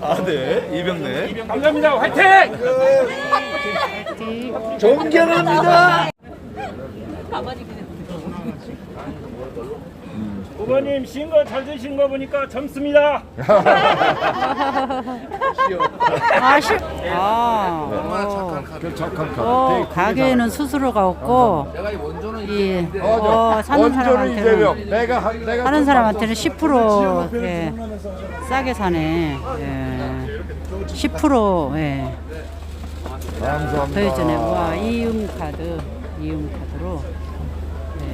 아, 네. 이병래. 감사합니다. 화이팅! 존경합니다. 후보님 신거 잘 드신 거 보니까 젊습니다. 아, 실... 아, 어. 어, 가게에는 수수료가 없고, 이, 어, 사는 사람한테는, 내가 하- 내가 사는 사람한테는 10% 예, 싸게 사네. 예. 10% 예. 감사합니다. 더해주네. 와, 이음 카드, 이음 카드로. 예.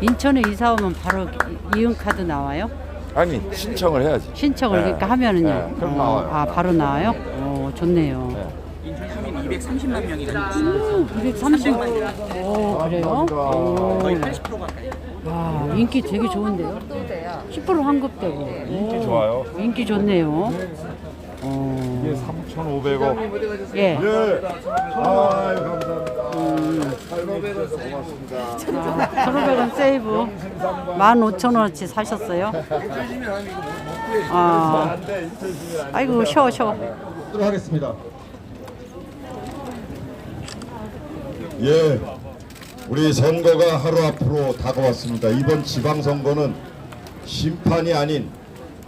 인천에 이사 오면 바로 이- 이음카드 나와요? 아니 신청을 해야지. 신청을 네. 그러니까 하면은요. 네, 그럼 어, 나와요. 아 바로 나와요? 어 좋네요. 네. 인천 시민 230만 명이 넘 230. 오 그래요? 오. 거의 80% 가까이. 와 인기 되게 좋은데요? 10% 환급되고. 인기 오, 좋아요. 인기 좋네요. 어, 이게 3,500원. 예. 예. 아유 감사합니다. 아, 1,500원 세이브. 15,000원어치 사셨어요? 아, 아이고 쉬어 쉬어. 하도록 하겠습니다. 예, 우리 선거가 하루 앞으로 다가왔습니다. 이번 지방선거는 심판이 아닌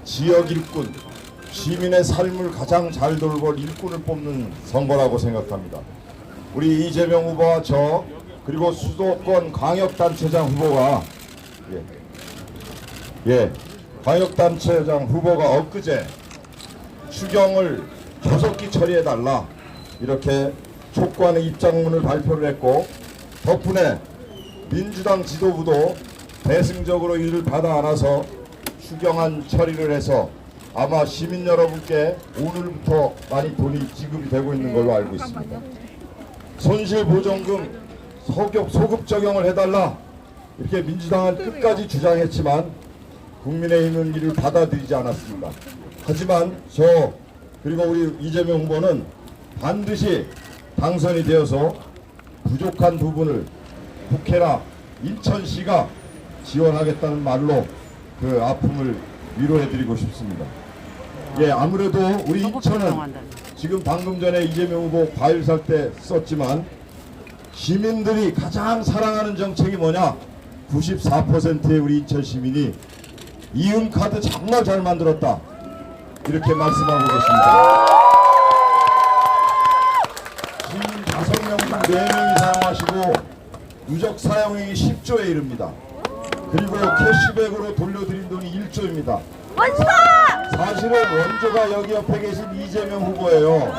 지역 일꾼, 시민의 삶을 가장 잘 돌볼 일꾼을 뽑는 선거라고 생각합니다. 우리 이재명 후보와 저 그리고 수도권 광역단체장 후보가 예, 예. 광역단체장 후보가 엊그제 추경을 조속히 처리해 달라 이렇게 촉구하는 입장문을 발표를 했고 덕분에 민주당 지도부도 대승적으로 이를 받아 안아서 추경안 처리를 해서 아마 시민 여러분께 오늘부터 많이 돈이 지급이 되고 있는 걸로 알고 있습니다. 손실보전금 소급, 소급 적용을 해달라 이렇게 민주당은 끝까지 주장했지만 국민의힘은 이를 받아들이지 않았습니다. 하지만 저 그리고 우리 이재명 후보는 반드시 당선이 되어서 부족한 부분을 국회나 인천시가 지원하겠다는 말로 그 아픔을 위로해드리고 싶습니다. 예, 아무래도 우리 인천은. 지금 방금 전에 이재명 후보 과일 살 때 썼지만 시민들이 가장 사랑하는 정책이 뭐냐? 94%의 우리 인천 시민이 이음 카드 정말 잘 만들었다. 이렇게 말씀하고 계십니다. 시민 5명 중 4명이 사용하시고 누적 사용액이 10조에 이릅니다. 그리고 캐시백으로 돌려드린 돈이 1조입니다. 사실은 원조가 여기 옆에 계신 이재명 후보예요. 네.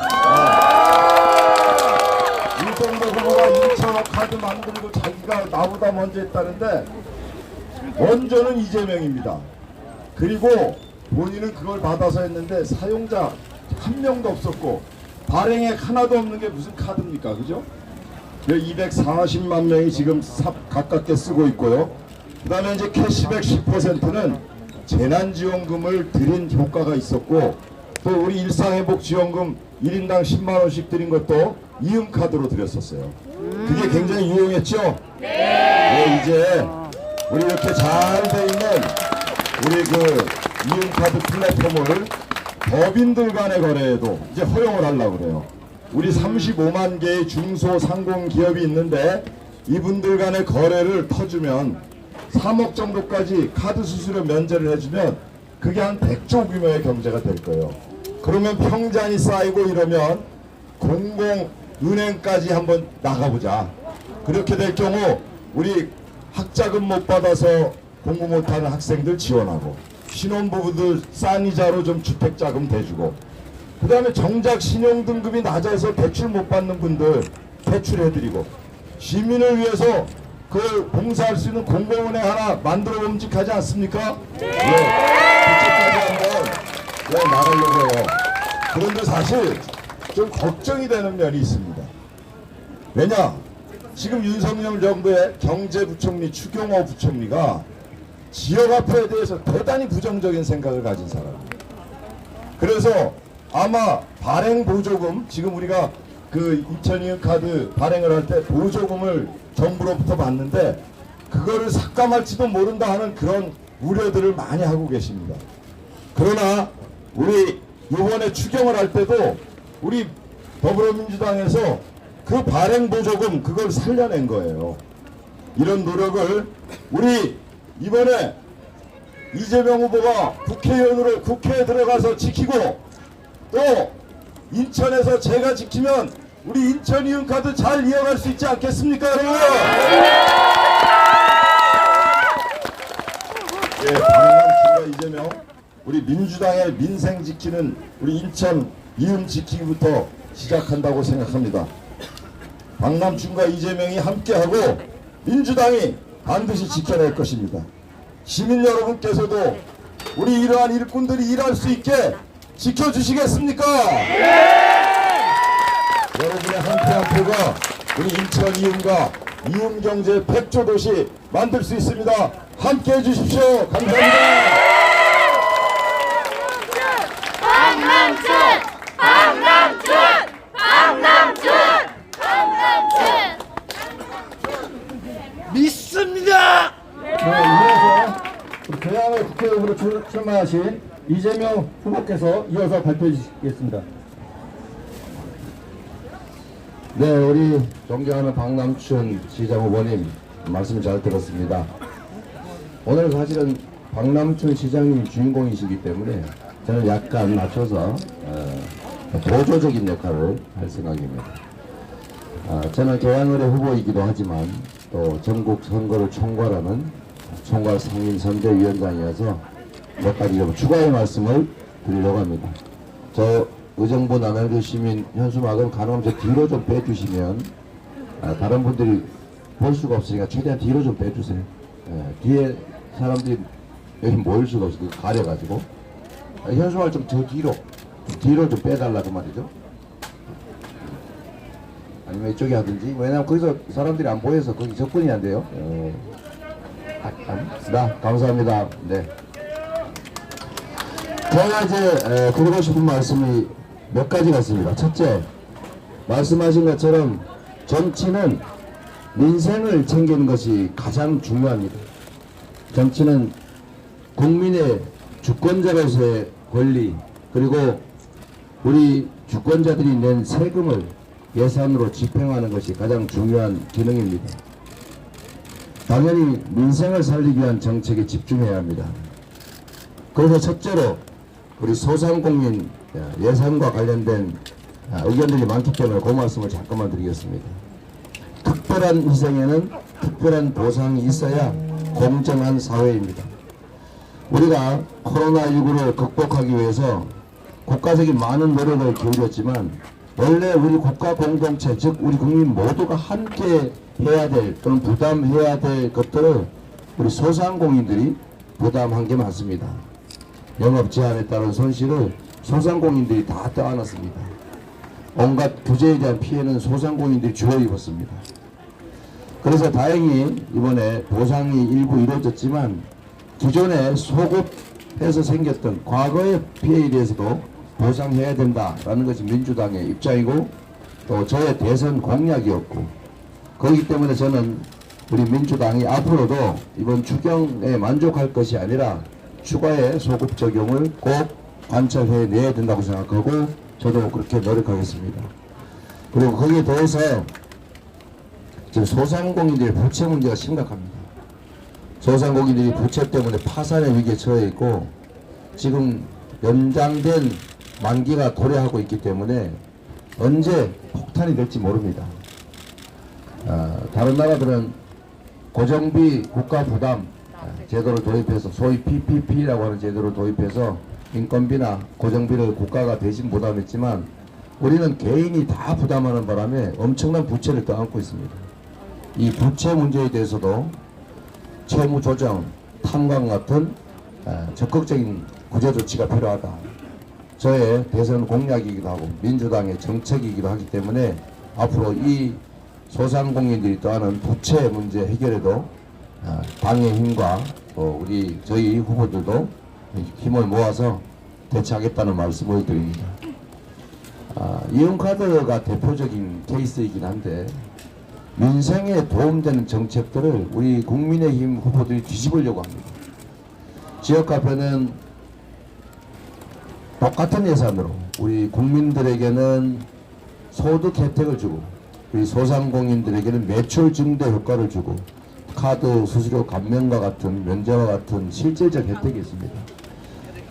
이동도 후보가 2천억 카드 만들고 자기가 나보다 먼저 했다는데 원조는 이재명입니다. 그리고 본인은 그걸 받아서 했는데 사용자 한 명도 없었고 발행액 하나도 없는 게 무슨 카드입니까? 그죠? 240만 명이 지금 삽 가깝게 쓰고 있고요. 그 다음에 이제 캐시백 10%는 재난지원금을 드린 효과가 있었고 또 우리 일상회복지원금 1인당 10만 원씩 드린 것도 이음카드로 드렸었어요. 그게 굉장히 유용했죠? 네. 이제 우리 이렇게 잘 돼 있는 우리 그 이음카드 플랫폼을 법인들 간의 거래에도 이제 허용을 하려고 그래요. 우리 35만 개의 중소상공 기업이 있는데 이분들 간의 거래를 터주면 3억 정도까지 카드 수수료 면제를 해주면 그게 한 100조 규모의 경제가 될 거예요. 그러면 평장이 쌓이고 이러면 공공은행까지 한번 나가보자. 그렇게 될 경우 우리 학자금 못 받아서 공부 못하는 학생들 지원하고 신혼부부들 싼 이자로 좀 주택자금 대주고 그 다음에 정작 신용등급이 낮아서 대출 못 받는 분들 대출해드리고 시민을 위해서 그걸 봉사할 수 있는 공공은행 하나 만들어 봄직하지 않습니까? 네. 그쪽까지 한번 네, 나가려고 해요. 그런데 사실 좀 걱정이 되는 면이 있습니다. 왜냐? 지금 윤석열 정부의 경제부총리 추경호 부총리가 지역화폐에 대해서 대단히 부정적인 생각을 가진 사람입니다. 그래서 아마 발행 보조금 지금 우리가 그 2002년 카드 발행을 할 때 보조금을 정부로부터 받는데 그거를 삭감할지도 모른다 하는 그런 우려들을 많이 하고 계십니다. 그러나 우리 이번에 추경을 할 때도 우리 더불어민주당에서 그 발행 보조금 그걸 살려낸 거예요. 이런 노력을 우리 이번에 이재명 후보가 국회의원으로 국회에 들어가서 지키고 또 인천에서 제가 지키면 우리 인천 이윤 카드 잘 이어갈 수 있지 않겠습니까 여러분? 예, 박남춘과 이재명 우리 민주당의 민생 지키는 우리 인천 이음 지키기부터 시작한다고 생각합니다. 박남춘과 이재명이 함께하고 민주당이 반드시 지켜낼 것입니다. 시민 여러분께서도 우리 이러한 일꾼들이 일할 수 있게 지켜주시겠습니까? 여러분의 한 표 한 표가 우리 인천 이음과 이음 경제 백조 도시 만들 수 있습니다. 함께 해주십시오. 감사합니다. 박남춘! 박남춘! 박남춘! 박남춘! 믿습니다. 네, 이어서 우리 대양의 국회의원으로 출- 출마하신 이재명 후보께서 이어서 발표해 주시겠습니다. 네, 우리 존경하는 박남춘 시장 후보님 말씀 잘 들었습니다. 오늘 사실은 박남춘 시장님이 주인공이시기 때문에 저는 약간 낮춰서 어, 보조적인 역할을 할 생각입니다. 아, 저는 개항을의 후보이기도 하지만 또 전국 선거를 총괄하는 총괄 상임 선대위원장이어서 몇 가지 좀 추가의 말씀을 드리려고 합니다. 저 의정부 남양주 시민 현수막은 가능하면 저 뒤로 좀 빼주시면 아, 다른 분들이 볼 수가 없으니까 최대한 뒤로 좀 빼주세요. 예, 뒤에 사람들이 여기 모일 수가 없어 그 가려가지고 아, 현수막을 좀 저 뒤로 좀 뒤로 좀 빼달라고 말이죠. 아니면 이쪽에 하든지 왜냐면 거기서 사람들이 안 보여서 거기 접근이 안 돼요. 예. 아, 아, 나 감사합니다. 네. 제가 이제 에, 드리고 싶은 말씀이 몇 가지가 있습니다. 첫째, 말씀하신 것처럼 정치는 민생을 챙기는 것이 가장 중요합니다. 정치는 국민의 주권자로서의 권리 그리고 우리 주권자들이 낸 세금을 예산으로 집행하는 것이 가장 중요한 기능입니다. 당연히 민생을 살리기 위한 정책에 집중해야 합니다. 그래서 첫째로 우리 소상공인 예산과 관련된 의견들이 많기 때문에 그 말씀을 잠깐만 드리겠습니다. 특별한 희생에는 특별한 보상이 있어야 공정한 사회입니다. 우리가 코로나19를 극복하기 위해서 국가적인 많은 노력을 기울였지만 원래 우리 국가 공동체 즉 우리 국민 모두가 함께 해야 될 또는 부담해야 될 것들을 우리 소상공인들이 부담한 게 많습니다. 영업 제한에 따른 손실을 소상공인들이 다 떠안았습니다. 온갖 규제에 대한 피해는 소상공인들이 주어 입었습니다. 그래서 다행히 이번에 보상이 일부 이루어졌지만 기존에 소급해서 생겼던 과거의 피해에 대해서도 보상해야 된다라는 것이 민주당의 입장이고 또 저의 대선 공약이었고 그렇기 때문에 저는 우리 민주당이 앞으로도 이번 추경에 만족할 것이 아니라 추가의 소급 적용을 꼭 관철해 내야 된다고 생각하고 저도 그렇게 노력하겠습니다. 그리고 거기에 더해서 지금 소상공인들의 부채 문제가 심각합니다. 소상공인들이 부채 때문에 파산의 위기에 처해 있고 지금 연장된 만기가 도래하고 있기 때문에 언제 폭탄이 될지 모릅니다. 아, 다른 나라들은 고정비 국가 부담 아, 제도를 도입해서 소위 PPP라고 하는 제도를 도입해서 인건비나 고정비를 국가가 대신 부담했지만 우리는 개인이 다 부담하는 바람에 엄청난 부채를 떠안고 있습니다. 이 부채 문제에 대해서도 채무 조정, 탐관 같은 아, 적극적인 구제 조치가 필요하다. 저의 대선 공약이기도 하고 민주당의 정책이기도 하기 때문에 앞으로 이 소상공인들이 떠하는 부채 문제 해결에도 아, 당의 힘과 또 우리 저희 후보들도 힘을 모아서 대처하겠다는 말씀을 드립니다. 아, 이용카드가 대표적인 케이스이긴 한데 민생에 도움되는 정책들을 우리 국민의힘 후보들이 뒤집으려고 합니다. 지역 카페는 똑같은 예산으로 우리 국민들에게는 소득 혜택을 주고 우리 소상공인들에게는 매출 증대 효과를 주고 카드 수수료 감면과 같은 면제와 같은 실질적 혜택이 있습니다.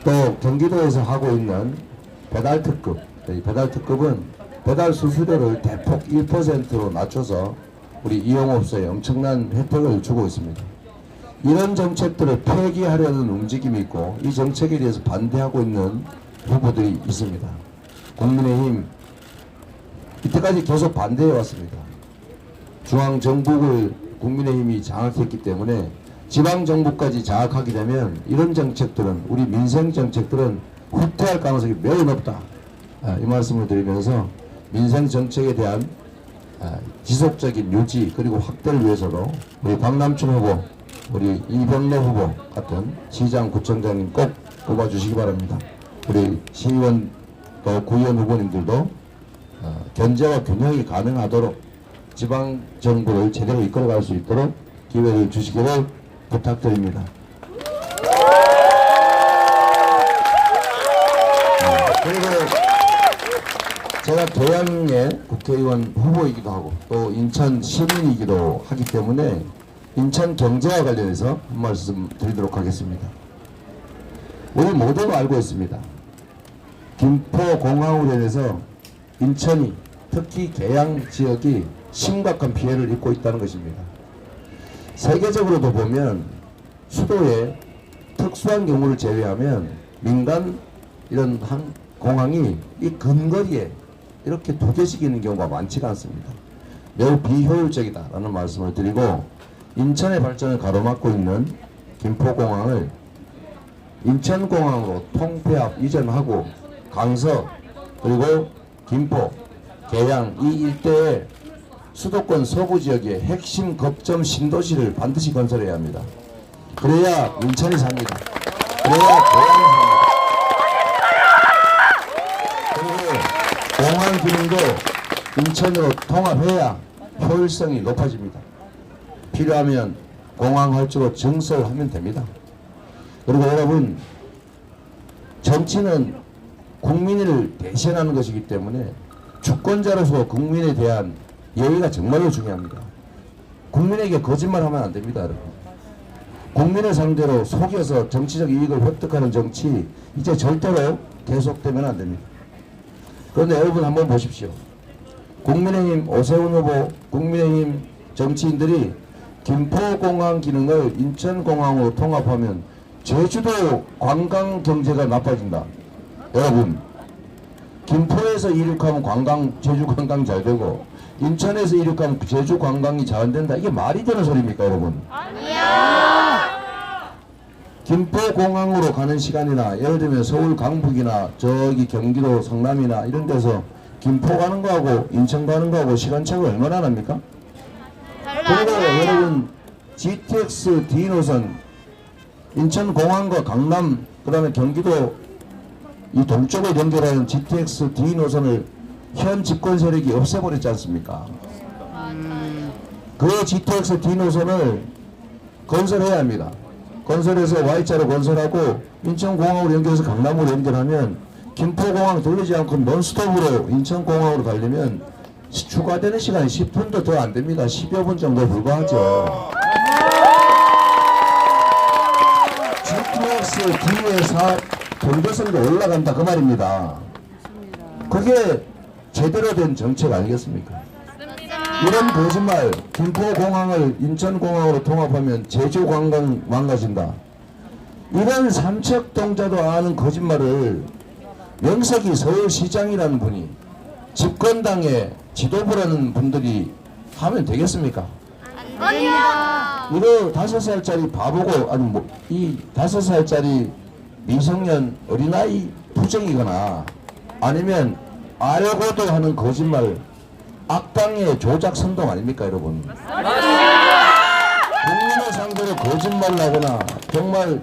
또 경기도에서 하고 있는 배달 특급, 이 배달 특급은 배달 수수료를 대폭 1%로 낮춰서 우리 이용업소에 엄청난 혜택을 주고 있습니다. 이런 정책들을 폐기하려는 움직임이 있고 이 정책에 대해서 반대하고 있는 후보들이 있습니다. 국민의힘 이때까지 계속 반대해 왔습니다. 중앙 정부를 국민의힘이 장악했기 때문에 지방 정부까지 장악하게 되면 이런 정책들은 우리 민생 정책들은 후퇴할 가능성이 매우 높다. 아, 이 말씀을 드리면서 민생 정책에 대한 아, 지속적인 유지 그리고 확대를 위해서도 우리 박남춘 후보, 우리 이병래 후보 같은 시장 구청장님 꼭 뽑아주시기 바랍니다. 우리 시의원 또 구의원 후보님들도 어, 견제와 균형이 가능하도록 지방 정부를 제대로 이끌어갈 수 있도록 기회를 주시기를 부탁드립니다. 어, 그리고 제가 고향의 국회의원 후보이기도 하고 또 인천 시민이기도 하기 때문에 인천 경제와 관련해서 한 말씀 드리도록 하겠습니다. 우리 모두가 알고 있습니다. 김포공항으로 인해서 인천이 특히 계양 지역이 심각한 피해를 입고 있다는 것입니다. 세계적으로도 보면 수도에 특수한 경우를 제외하면 민간 이런 한 공항이 이 근거리에 이렇게 두 개씩 있는 경우가 많지가 않습니다. 매우 비효율적이다라는 말씀을 드리고 인천의 발전을 가로막고 있는 김포공항을 인천공항으로 통폐합 이전하고 강서 그리고 김포, 계양 이 일대에 수도권 서부 지역의 핵심 거점 신도시를 반드시 건설해야 합니다. 그래야 인천이 삽니다. 그래야 계양이 삽니다. 그리고 공항 기능도 인천으로 통합해야 효율성이 높아집니다. 필요하면 공항 활주로 증설하면 됩니다. 그리고 여러분 정치는 국민을 대신하는 것이기 때문에 주권자로서 국민에 대한 예의가 정말로 중요합니다. 국민에게 거짓말하면 안 됩니다, 여러분. 국민을 상대로 속여서 정치적 이익을 획득하는 정치 이제 절대로 계속되면 안 됩니다. 그런데 여러분 한번 보십시오. 국민의힘 오세훈 후보, 국민의힘 정치인들이 김포공항 기능을 인천공항으로 통합하면 제주도 관광 경제가 나빠진다. 여러분, 김포에서 이륙하면 관광, 제주 관광 잘 되고, 인천에서 이륙 하면 제주 관광이 잘안 된다. 이게 말이 되는 소리입니까, 여러분? 김포공항으로 가는 시간이나, 예를 들면 서울 강북이나, 저기 경기도 성남이나 이런 데서 김포 가는 거하고 인천 가는 거하고 시간 차가 얼마나 납니까? 그리고 여러분, GTX D 노선, 인천공항과 강남, 그 다음에 경기도 이 동쪽을 연결하는 GTX D 노선을 현 집권 세력이 없애버렸지 않습니까? 그 GTX D 노선을 건설해야 합니다. 건설해서 Y자로 건설하고 인천공항으로 연결해서 강남으로 연결하면 김포공항 돌리지 않고 논스톱으로 인천공항으로 가려면 시- 추가되는 시간이 10분도 더 안 됩니다. 10여 분 정도에 불과하죠. GTX 사업 경제성도 올라간다 그 말입니다. 그게 제대로 된 정책 아니겠습니까? 이런 거짓말, 김포공항을 인천공항으로 통합하면 제주관광 망가진다. 이런 삼척동자도 아는 거짓말을 명석이 서울시장이라는 분이 집권당의 지도부라는 분들이 하면 되겠습니까? 아니요. 이거 다섯 살짜리 바보고 아니 뭐 이 다섯 살짜리 미성년 어린아이 부정이거나 아니면 알고도 하는 거짓말 악당의 조작 선동 아닙니까 여러분? 국민을 상대로 거짓말을 하거나 정말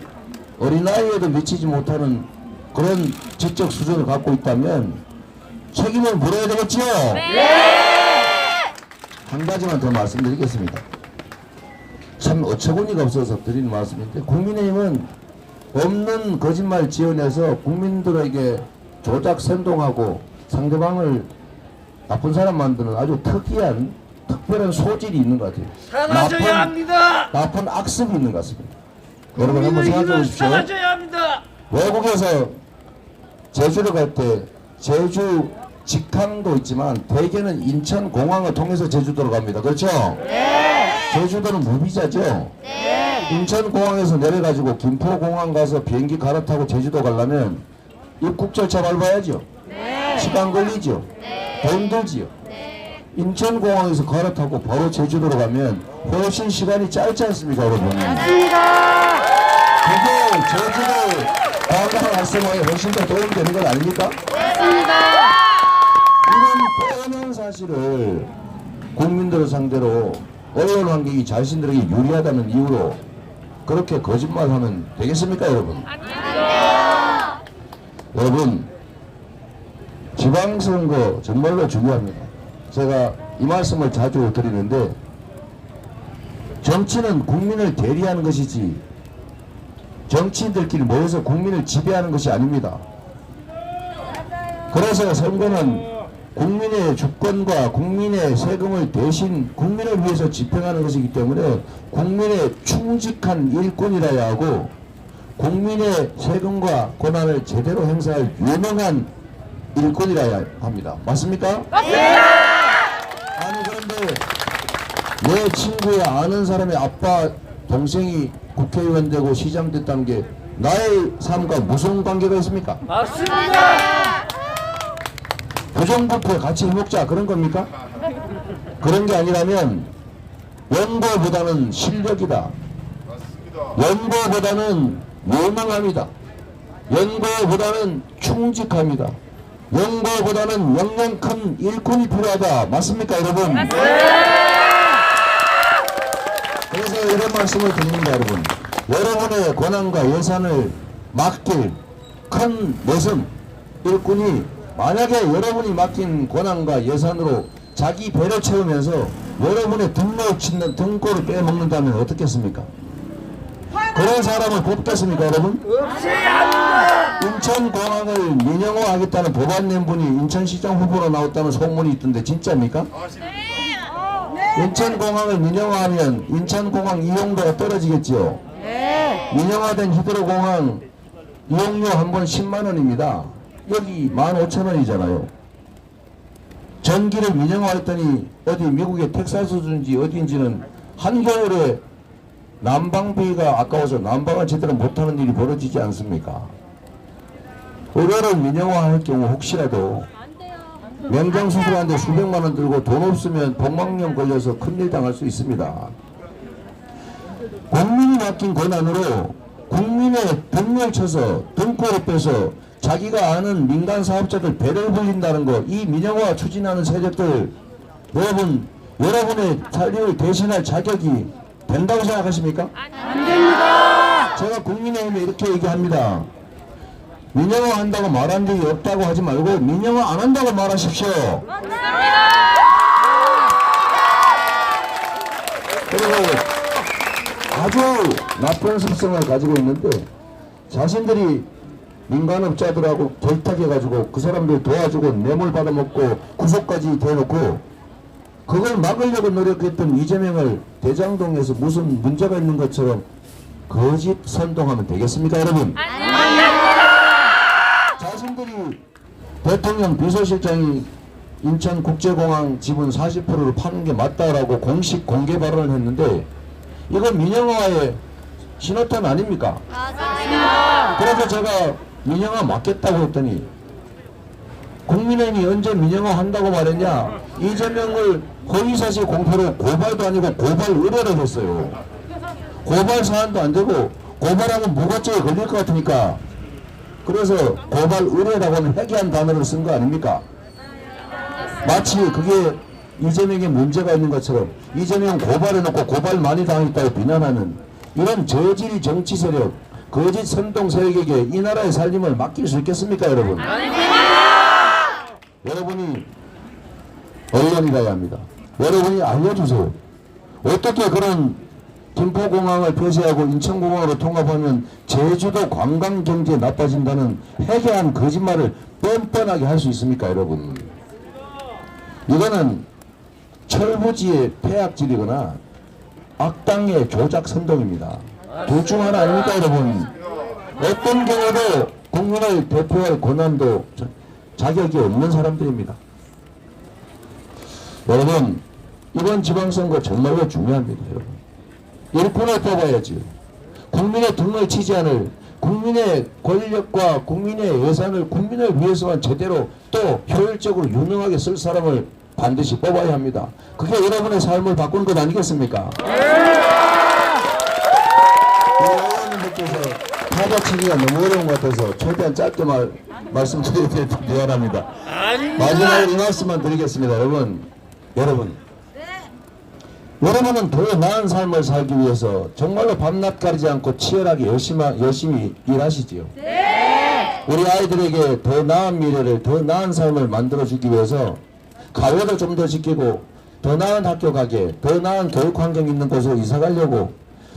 어린아이에도 미치지 못하는 그런 지적 수준을 갖고 있다면 책임을 물어야 되겠지요? 한 가지만 더 말씀드리겠습니다. 참 어처구니가 없어서 드리는 말씀인데 국민의힘은 없는 거짓말 지어내서 국민들에게 조작 선동하고 상대방을 나쁜 사람 만드는 아주 특이한 특별한 소질이 있는 것 같아요. 사라져야 나쁜, 합니다. 나쁜 악습이 있는 것 같습니다. 여러분 한번 생각해 보십시오. 사라져야 합니다. 외국에서 제주를 갈 때 제주 직항도 있지만 대개는 인천 공항을 통해서 제주도로 갑니다. 그렇죠? 네. 제주도는 무비자죠? 네. 인천 공항에서 내려가지고 김포 공항 가서 비행기 갈아타고 제주도 가려면 입국 절차 밟아야죠. 시간 걸리죠. 돈 들지요. 인천 공항에서 갈아타고 바로 제주도로 가면 훨씬 시간이 짧지 않습니까, 여러분? 그게 제주도 관광 활성화에 훨씬 더 도움이 되는 것 아닙니까? 이런 뻔한 사실을 국민들을 상대로 언론 환경이 자신들에게 유리하다는 이유로 그렇게 거짓말하면 되겠습니까, 여러분? 여러분, 지방선거 정말로 중요합니다. 제가 이 말씀을 자주 드리는데 정치는 국민을 대리하는 것이지 정치인들끼리 모여서 국민을 지배하는 것이 아닙니다. 그래서 선거는 국민의 주권과 국민의 세금을 대신 국민을 위해서 집행하는 것이기 때문에 국민의 충직한 일꾼이라야 하고 국민의 세금과 권한을 제대로 행사할 유능한 일꾼이라야 합니다. 맞습니까? 맞습니다. 아니 그런데 내 친구의 아는 사람의 아빠 동생이 국회의원 되고 시장 됐다는 게 나의 삶과 무슨 관계가 있습니까? 맞습니다. 부정부패 같이 해먹자 그런 겁니까? 그런 게 아니라면 연고보다는 실력이다. 연고보다는 유능함이다. 연고보다는 충직함이다. 연고보다는 역량 큰 일꾼이 필요하다. 맞습니까, 여러분? 그래서 이런 말씀을 드립니다, 여러분. 여러분의 권한과 예산을 맡길 큰 내선 일꾼이 만약에 여러분이 맡긴 권한과 예산으로 자기 배를 채우면서 여러분의 등골을 빼먹는다면 어떻겠습니까? 그런 사람을 뽑겠습니까, 여러분? 인천공항을 민영화하겠다는 법안 낸 분이 인천시장 후보로 나왔다는 소문이 있던데 진짜입니까? 인천공항을 민영화하면 인천공항 이용도가 떨어지겠지요. 민영화된 히드로공항 이용료 한 번 10만 원입니다. 여기 15,000원이잖아요. 전기를 민영화했더니 어디 미국의 텍사스주인지 어디인지는 한겨울에 난방비가 아까워서 난방을 제대로 못하는 일이 벌어지지 않습니까? 의료를 민영화할 경우 혹시라도 명장 수술하는데 수백만 원 들고 돈 없으면 복막염 걸려서 큰일 당할 수 있습니다. 국민이 맡긴 권한으로 국민의 등을 쳐서 등골을 빼서 자기가 아는 민간 사업자들 배를 불린다는 거, 이 민영화 추진하는 세력들, 여러분, 여러분의 자리를 대신할 자격이 된다고 생각하십니까? 안 됩니다. 제가 국민의힘에 이렇게 얘기합니다. 민영화 한다고 말한 적이 없다고 하지 말고 민영화 안 한다고 말하십시오. 그리고 아주 나쁜 습성을 가지고 있는데 자신들이 민간업자들하고 결탁해가지고 그 사람들 도와주고 뇌물 받아먹고 구속까지 대놓고 그걸 막으려고 노력했던 이재명을 대장동에서 무슨 문제가 있는 것처럼 거짓 선동하면 되겠습니까 여러분? 자신들이 대통령 비서실장이 인천국제공항 지분 40%를 파는 게 맞다라고 공식 공개 발언을 했는데 이건 민영화의 신호탄 아닙니까? 그래서 제가 민영화 맞겠다고 했더니 국민의힘이 언제 민영화 한다고 말했냐 이재명을 허위사실 공표로 고발도 아니고 고발 의뢰를 했어요 고발 사안도 안 되고 고발하면 무고죄에 걸릴 것 같으니까 그래서 고발 의뢰라고는 회개한 단어를 쓴 거 아닙니까? 마치 그게 이재명에 문제가 있는 것처럼 이재명 고발해놓고 고발 많이 당했다고 비난하는 이런 저질 정치 세력, 거짓 선동 세력에게 이 나라의 살림을 맡길 수 있겠습니까, 여러분? 여러분이 언론이라야 합니다. 여러분이 알려주세요. 어떻게 그런 김포공항을 폐쇄하고 인천공항으로 통합하면 제주도 관광 경제 나빠진다는 해괴한 거짓말을 뻔뻔하게 할 수 있습니까, 여러분? 이거는 철부지의 폐악질이거나 악당의 조작 선동입니다. 둘 중 하나 아닙니까, 여러분? 어떤 경우도 국민을 대표할 권한도 자- 자격이 없는 사람들입니다. 여러분, 이번 지방선거 정말로 중요합니다, 여러분. 일꾼을 뽑아야지. 국민의 등을 치지 않을 국민의 권력과 국민의 예산을 국민을 위해서만 제대로 또 효율적으로 유능하게 쓸 사람을 반드시 뽑아야 합니다. 그게 여러분의 삶을 바꾸는 것 아니겠습니까? 우리 의원님들께서 타자치기가 너무 어려운 것 같아서 최대한 짧게 말, 말씀드려야 미안합니다. 마지막으로 이 말씀만 드리겠습니다. 여러분, 여러분. 여러분은 더 나은 삶을 살기 위해서 정말로 밤낮 가리지 않고 치열하게 열심히, 열심히 일하시지요. 우리 아이들에게 더 나은 미래를, 더 나은 삶을 만들어주기 위해서 가외도 좀더 지키고 더 나은 학교 가게, 더 나은 교육 환경 있는 곳으로 이사 가려고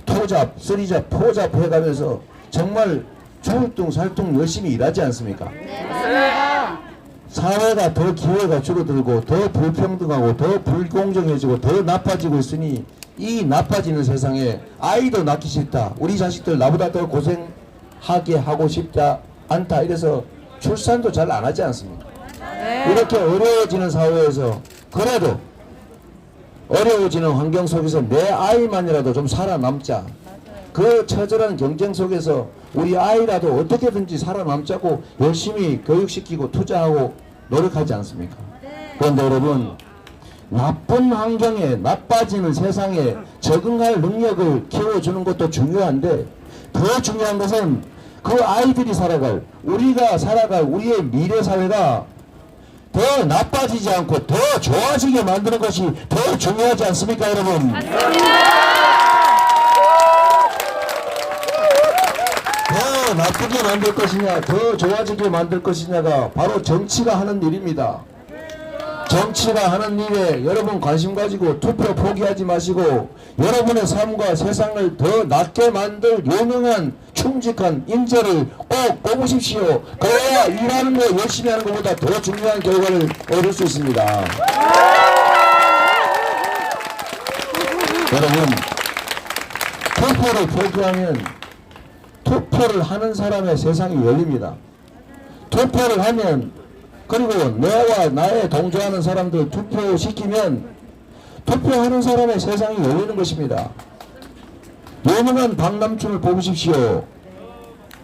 토잡, 쓰리잡, 포잡 해가면서 정말 조울뚱 살뚱 열심히 일하지 않습니까? 사회가 더 기회가 줄어들고 더 불평등하고 더 불공정해지고 더 나빠지고 있으니 이 나빠지는 세상에 아이도 낳기 싫다. 우리 자식들 나보다 더 고생하게 하고 싶다 않다. 이래서 출산도 잘 안 하지 않습니까? 이렇게 어려워지는 사회에서 그래도 어려워지는 환경 속에서 내 아이만이라도 좀 살아남자. 그 처절한 경쟁 속에서 우리 아이라도 어떻게든지 살아남자고 열심히 교육시키고 투자하고 노력하지 않습니까? 그런데 여러분 나쁜 환경에 나빠지는 세상에 적응할 능력을 키워주는 것도 중요한데 더 중요한 것은 그 아이들이 살아갈 우리가 살아갈 우리의 미래 사회가 더 나빠지지 않고 더 좋아지게 만드는 것이 더 중요하지 않습니까 여러분? 더 나쁘게 만들 것이냐 더 좋아지게 만들 것이냐가 바로 정치가 하는 일입니다. 정치가 하는 일에 여러분 관심 가지고 투표 포기하지 마시고 여러분의 삶과 세상을 더 낫게 만들 유능한 충직한 인재를 꼭 뽑으십시오. 그래야 일하는 거 열심히 하는 것보다 더 중요한 결과를 얻을 수 있습니다. 여러분 투표를 포기하면 투표를 하는 사람의 세상이 열립니다. 투표를 하면 그리고 내와 나의 동조하는 사람들 투표시키면 투표하는 사람의 세상이 열리는 것입니다. 유능한 박남춘을 뽑으십시오.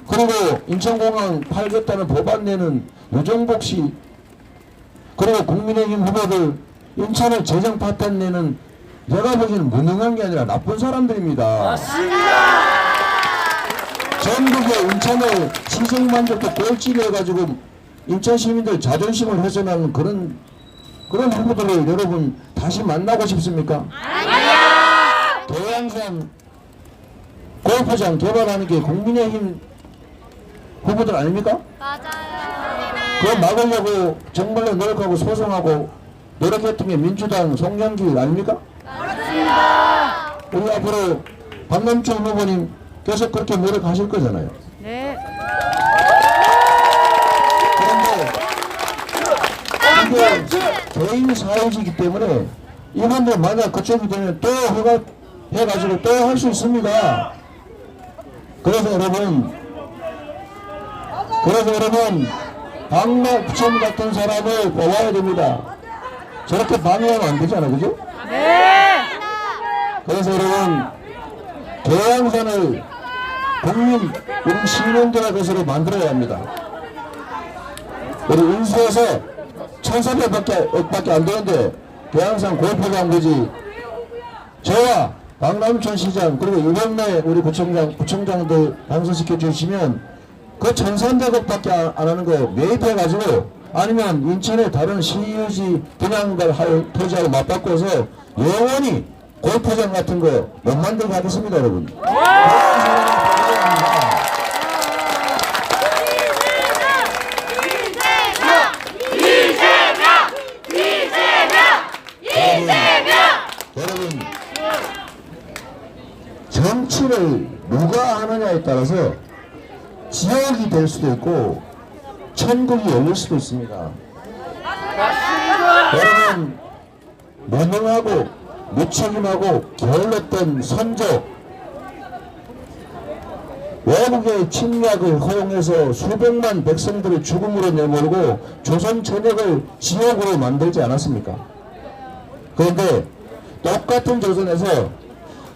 그리고 인천공항 팔겠다는 법안 내는 유정복 씨 그리고 국민의힘 후보들 인천을 재정 파탄 내는 제가 보기에는 무능한 게 아니라 나쁜 사람들입니다. 전국의 인천을 시정 만족도 꼴찌를 해가지고 인천 시민들 자존심을 훼손하는 그런 그런 후보들을 여러분 다시 만나고 싶습니까? 아니요. 도양산 골프장 개발하는 게 국민의힘 후보들 아닙니까? 맞아요. 그거 막으려고 정말로 노력하고 소송하고 노력했던 게 민주당 송영길 아닙니까? 우리 앞으로 박남춘 후보님 계속 그렇게 노력하실 거잖아요. 네. 그런데 이게 개인 사유지이기 때문에 이분들 만약 그쪽이 되면 또 허가 해가지고 또 할 수 있습니다. 그래서 여러분, 그래서 여러분, 박락천 같은 사람을 뽑아야 됩니다. 저렇게 방해하면 안 되잖아, 그죠? 네. 그래서 여러분, 계양산을 국민, 우리 시민들의 것으로 만들어야 합니다. 우리 운수에서 1,300밖에 밖에 안 되는데 계양산 골프장 부지 저와 박남천 시장 그리고 유병래 우리 구청장 구청장들 당선시켜 주시면 그 1,300억밖에 안, 안 하는 거 매입해 가지고 아니면 인천의 다른 시유지 분양을 할 토지하고 맞바꿔서 영원히 골프장 같은 거 못 만들게 하겠습니다 여러분. 감사합니다. 여러분 정치를 누가 하느냐에 따라서 지역이 될 수도 있고 천국이 열릴 수도 있습니다. 여러분 무능하고 무책임하고 게을렀던 선조 외국의 침략을 허용해서 수백만 백성들을 죽음으로 내몰고 조선 전역을 지옥으로 만들지 않았습니까? 그런데 똑같은 조선에서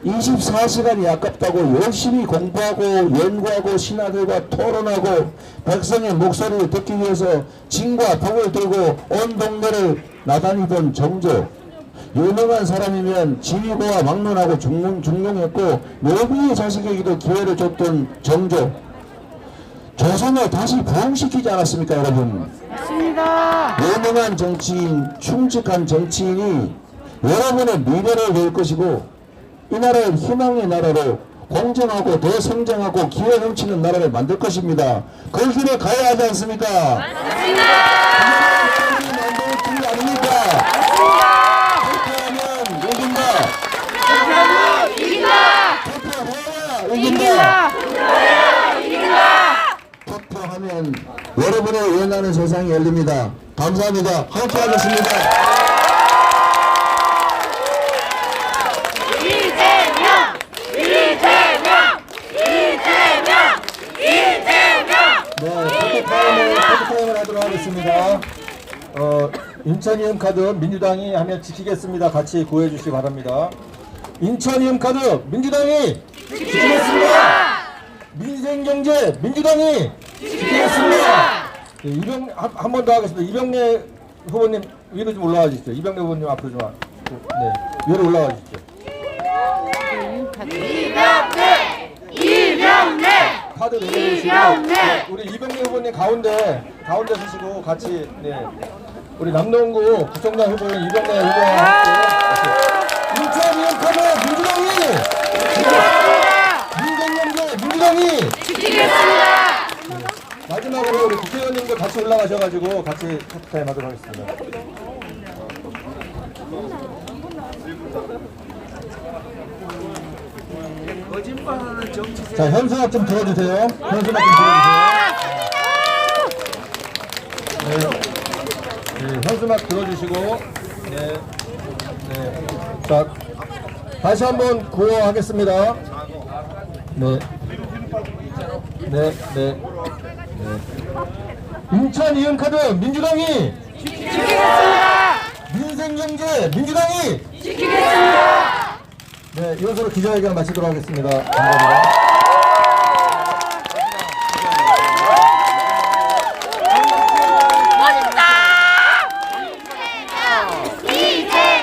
24시간이 아깝다고 열심히 공부하고 연구하고 신하들과 토론하고 백성의 목소리를 듣기 위해서 진과 덕을 들고 온 동네를 나다니던 정조 유능한 사람이면 지휘고와 막론하고 중용, 중용했고 노비의 자식에게도 기회를 줬던 정조 조선을 다시 부흥시키지 않았습니까 여러분 맞습니다. 유능한 정치인 충직한 정치인이 여러분의 미래를 낼 것이고 이 나라를 희망의 나라로 공정하고 대성장하고 기회 넘치는 나라를 만들 것입니다. 그 길에 가야 하지 않습니까? 맞습니다. 만들 길 아닙니까? 투표하면 이긴다. 투표하면 이긴다. 투표하면 여러분의 원하는 세상이 열립니다. 감사합니다. 함께 하겠습니다. 이재명! 이재명! 이재명! 이재명! 네, 포토 타임을, 포토 타임을 하도록 하겠습니다. 어, 인천이음 카드 민주당이 하면 지키겠습니다. 같이 구해주시기 바랍니다. 인천이음 카드 민주당이 지키겠습니다. 민생경제 민주당이 지키겠습니다. 네, 이병 한 번 더 하겠습니다. 이병래 후보님 위로 좀 올라와 주시죠. 이병래 후보님 앞으로 좀 와. 네, 위로 올라와 주시죠. 이병래! 이병래! 카드 내려주시고! 네, 우리 이병래 후보님 가운데 가운데 서시고 같이 네 우리 남동구 구청장 후보인 이병래 후보와 함께 인천 이용 카드 민주당이 민정연대 민주당이 마지막으로 우리 국회의원님들 같이 올라가셔가지고 같이 카트타임 하도록 하겠습니다. 거짓말하는 정치 자 현수막 좀 들어주세요. 현수막 좀 들어주세요. 네, 네, 현수막 들어주시고, 네, 네. 자, 다시 한번 구호하겠습니다. 네, 네, 네. 네. 인천 이음카드 민주당이 지키겠습니다. 민생 경제 민주당이 지키겠습니다. 네, 이것으로 기자회견 마치도록 하겠습니다. 감사합니다.